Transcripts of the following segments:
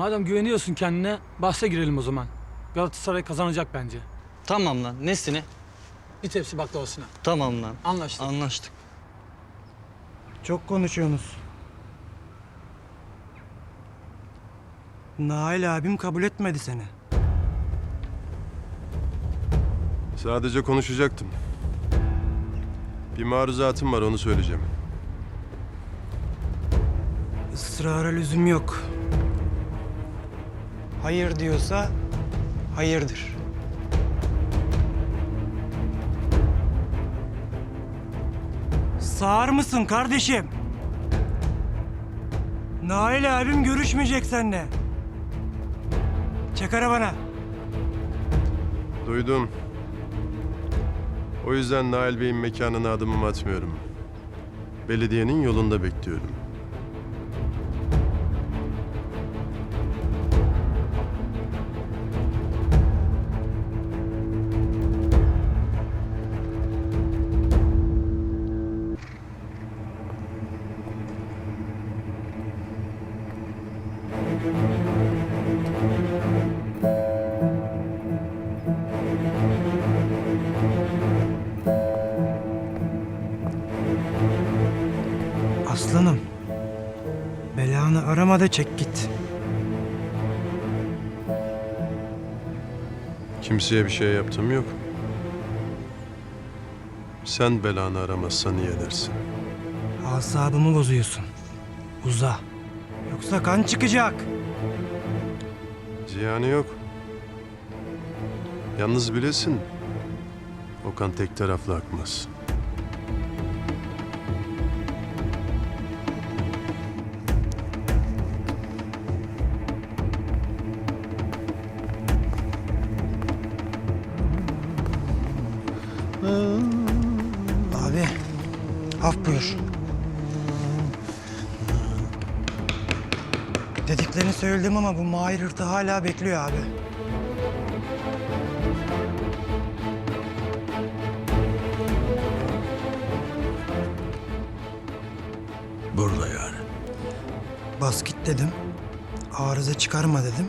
Madem güveniyorsun kendine bahse girelim o zaman. Galatasaray kazanacak bence. Tamam lan. Nesine? Bir tepsi baklavasına. Tamam lan. Anlaştık. Anlaştık. Çok konuşuyorsunuz. Nail abim kabul etmedi seni. Sadece konuşacaktım. Bir maruzatım var onu söyleyeceğim. Israra lüzum yok. Hayır diyorsa hayırdır. Sağır mısın kardeşim? Nail abim görüşmeyecek seninle. Çek arabana. Duydum. O yüzden Nail Bey'in mekanına adımımı atmıyorum. Belediyenin yolunda bekliyorum. Aslanım. Belanı arama da çek git. Kimseye bir şey yaptığım yok. Sen belanı aramazsan iyi edersin. Asabımı bozuyorsun. Uza. Yoksa kan çıkacak. Ziyanı yok. Yalnız bilesin. O kan tek taraflı akmaz. Abi. Af buyur. Dediklerini söyledim ama bu Mahir hırtı hala bekliyor abi. Burada yani. Bas git dedim. Arıza çıkarma dedim.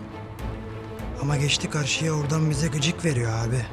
Ama geçti karşıya oradan bize gıcık veriyor abi.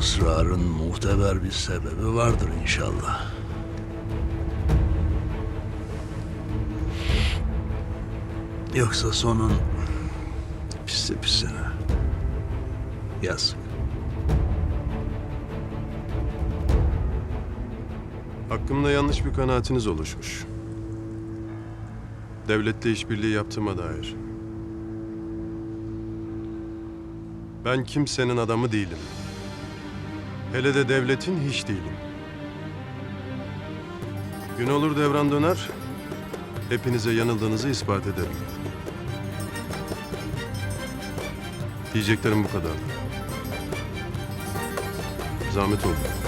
Israrın muhteber bir sebebi vardır inşallah. Yoksa sonun pisi pisine. Yazık. Hakkımda yanlış bir kanaatiniz oluşmuş. Devletle işbirliği yaptığıma dair. Ben kimsenin adamı değilim. Hele de devletin hiç değilim. Gün olur devran döner, hepinize yanıldığınızı ispat ederim. Diyeceklerim bu kadar. Zahmet oldu.